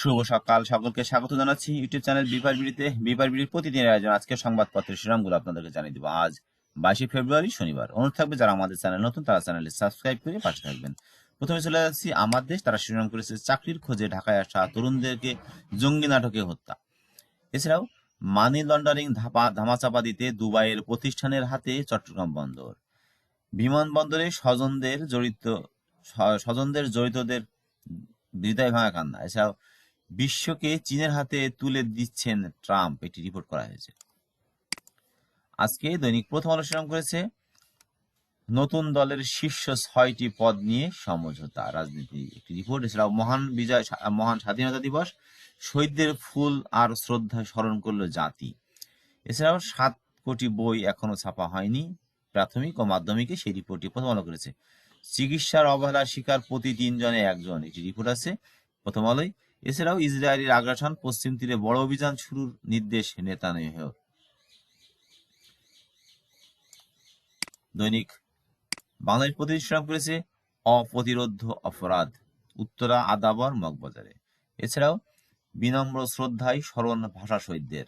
শুভ সকাল সকলকে স্বাগত জানাচ্ছি ইউটিউব চ্যানেল বিপার বিড়িতে। বিপার বিড়ির প্রতিদিনের আয়োজন আজকে সংবাদপত্রের শিরোনামগুলো আপনাদেরকে জানিয়ে দেবো। আজ বাইশে ফেব্রুয়ারি শনিবার। অনুরোধ থাকবে যারা আমাদের চ্যানেল নতুন, তারা চ্যানেলে সাবস্ক্রাইব করে পাশে থাকবেন। প্রথমে চলে যাচ্ছি আমার দেশ। তারা শিরোনাম করেছে, চাকরির খোঁজে ঢাকায় আসা তরুণদেরকে জঙ্গি নাটকে হত্যা। এছাড়াও মানি লন্ডারিং ধাপা, ধামাচাপা দিতে দুবাইয়ের প্রতিষ্ঠানের হাতে চট্টগ্রাম বন্দর। বিমানবন্দরে স্বজনদের জড়িত স্বজনদের জড়িতদের হৃদয় ভাঙা কান্না। এছাড়াও বিশ্বকে চীনের হাতে তুলে দিচ্ছেন ট্রাম্প, এটি রিপোর্ট করা হয়েছে। আজকে দৈনিক প্রথম আলো শিরোনাম করেছে, নতুন দলের শীর্ষ ছয়টি পদ নিয়ে সমঝোতা। রাজনীতি একটি রিপোর্ট, এছাড়াও মহান বিজয়, মহান স্বাধীনতা দিবস, শহীদদের ফুল আর শ্রদ্ধা স্মরণ করল জাতি। এছাড়াও সাত কোটি বই এখনও ছাপা হয়নি, প্রাথমিক ও মাধ্যমিকে সেই রিপোর্টটি প্রথম আলো করেছে। চিকিৎসার অবহেলার শিকার প্রতি তিনজনে একজন, একটি রিপোর্ট আছে প্রথম আলোয়। এছাড়াও ইসরায়েলের আগ্রাসন পশ্চিম তীরে বড় অভিযান শুরুর নির্দেশ নেতানিয়াহুর। দৈনিক বাংলাদেশ সংগ্রাম করেছে অপ্রতিরোধ অপরাধ, উত্তরা আদাবর মগবাজারে। এছাড়াও বিনম্র শ্রদ্ধায় স্মরণ ভাষা শহীদদের।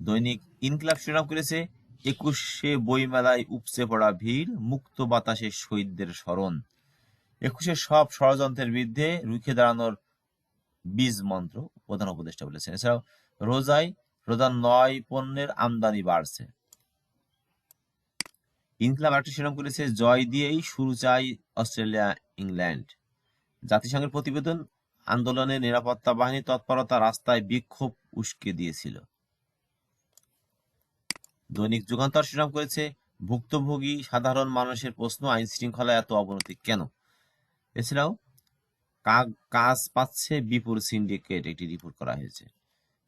দৈনিক ইনকলাব শিরোনাম করেছে একুশে বইমেলায় উপচে পড়া ভিড়, মুক্ত বাতাসে শহীদদের স্মরণ। একুশে সব ষড়যন্ত্রের বিরুদ্ধে রুখে দাঁড়ানোর বীজ মন্ত্র প্রধান উপদেষ্টা বলেছেন। এছাড়াও রোজায় রোজার নয় পণ্যের আমদানি বাড়ছে। ইনকলাব আরেকটি শিরোনাম করেছে, জয় দিয়েই শুরু চাই অস্ট্রেলিয়া, ইংল্যান্ড। জাতিসংঘের প্রতিবেদন আন্দোলনের নিরাপত্তা বাহিনী তৎপরতা রাস্তায় বিক্ষোভ উস্কে দিয়েছিল। দৈনিক যুগান্তর শিরোনাম করেছে, ভুক্তভোগী সাধারণ মানুষের প্রশ্ন আইন শৃঙ্খলায় এত অবনতি কেন? এছাড়াও কাজ পাচ্ছে বিপুল সিন্ডিকেট একটি রিপোর্ট করা হয়েছে।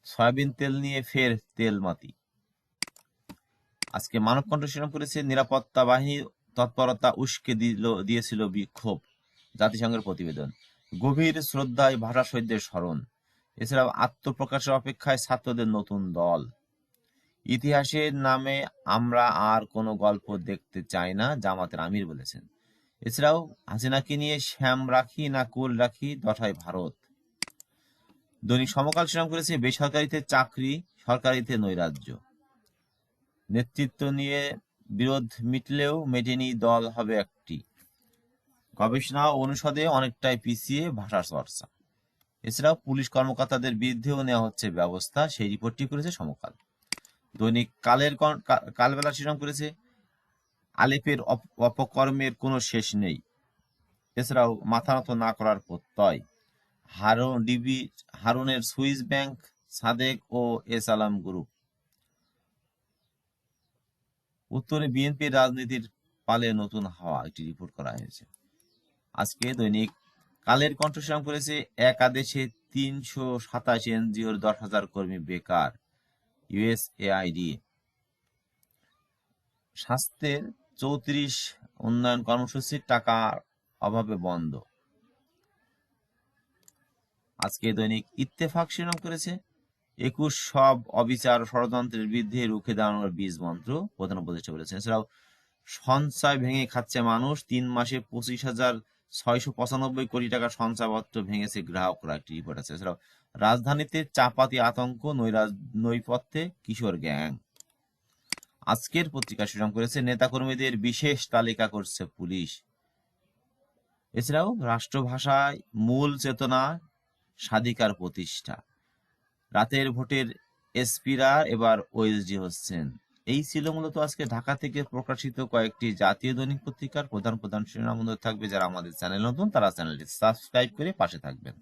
সয়াবিন তেল নিয়ে ফের তেল মাতি আজকে মানব কণ্ঠ শিরোনাম করেছে নিরাপত্তা বাহিনী তৎপরতা উস্কে দিল, দিয়েছিল বিক্ষোভ, জাতিসংঘের প্রতিবেদন। গভীর শ্রদ্ধায় ভাষা শহীদদের স্মরণ। এছাড়াও আত্মপ্রকাশের অপেক্ষায় ছাত্রদের নতুন দল। ইতিহাসের নামে আমরা আর কোনো গল্প দেখতে চাই না, জামাতের আমির বলেছেন। এছাড়াও হাসিনাকে নিয়ে শ্যাম রাখি না কুল রাখি দশায় ভারত। দৈনিক সমকাল শিরোনাম করেছে, বেসরকারিতে চাকরি, সরকারিতে নৈরাজ্য। নেতৃত্ব নিয়ে বিরোধ মিটলেও মেটেনি দল হবে একটি। গবেষণা অনুষদে অনেকটাই পিছিয়ে ভাষা চর্চা। এছাড়াও পুলিশ কর্মকর্তাদের বিরুদ্ধেও নেওয়া হচ্ছে ব্যবস্থা, সেই রিপোর্টটি করেছে সমকাল। দৈনিক কালের কালবেলা শিরোনাম করেছে আলেপের অপকর্মের কোনো শেষ নেই। এছাড়াও মাথা নত না করার প্রত্যয়। হারুন ডিবি, হারুনের সুইস ব্যাংক, সাদেক ও এস আলাম গ্রুপ। উত্তরে বিএনপির রাজনীতির পালে নতুন হাওয়া একটি রিপোর্ট করা হয়েছে। আজকে দৈনিক কালের কণ্ঠস্বরম করেছে এক আদেশে তিনশো সাতাশ এনজিওর দশ হাজার কর্মী বেকার, ইউএসএআইডি। স্বাস্থ্যের চৌত্রিশ উন্নয়ন কর্মসূচির টাকার অভাবে বন্ধ। আজকে দৈনিক ইত্তেফাক শিরোনাম করেছে, একুশ সব অবিচার ষড়যন্ত্রের বিরুদ্ধে রুখে দাঁড়ানোর বীজ মন্ত্র প্রধান উপদেষ্টা বলেছেন। এছাড়াও, সঞ্চয় ভেঙে খাচ্ছে মানুষ, তিন মাসে পঁচিশ হাজার ছয়শো পঁচানব্বই কোটি টাকা সঞ্চয়পত্র ভেঙেছে গ্রাহকরা, একটি রিপোর্ট আছে। এছাড়াও, রাজধানীতে চাপাতি আতঙ্ক নৈপথ্যে কিশোর গ্যাং। আজকের পত্রিকা শিরোনাম করেছে, নেতাকর্মীদের বিশেষ তালিকা করছে পুলিশ। এছাড়াও রাষ্ট্রভাষায় মূল চেতনা, স্বাধিকার প্রতিষ্ঠা। রাতের ভোটের এসপিরা এবার ওএসডি হচ্ছেন। এই ছিল মূলত আজকে ঢাকা থেকে প্রকাশিত কয়েকটি জাতীয় দৈনিক পত্রিকার প্রধান প্রধান শিরোনাম। থাকবে যারা আমাদের চ্যানেল নতুন, তারা চ্যানেলটি সাবস্ক্রাইব করে পাশে থাকবেন।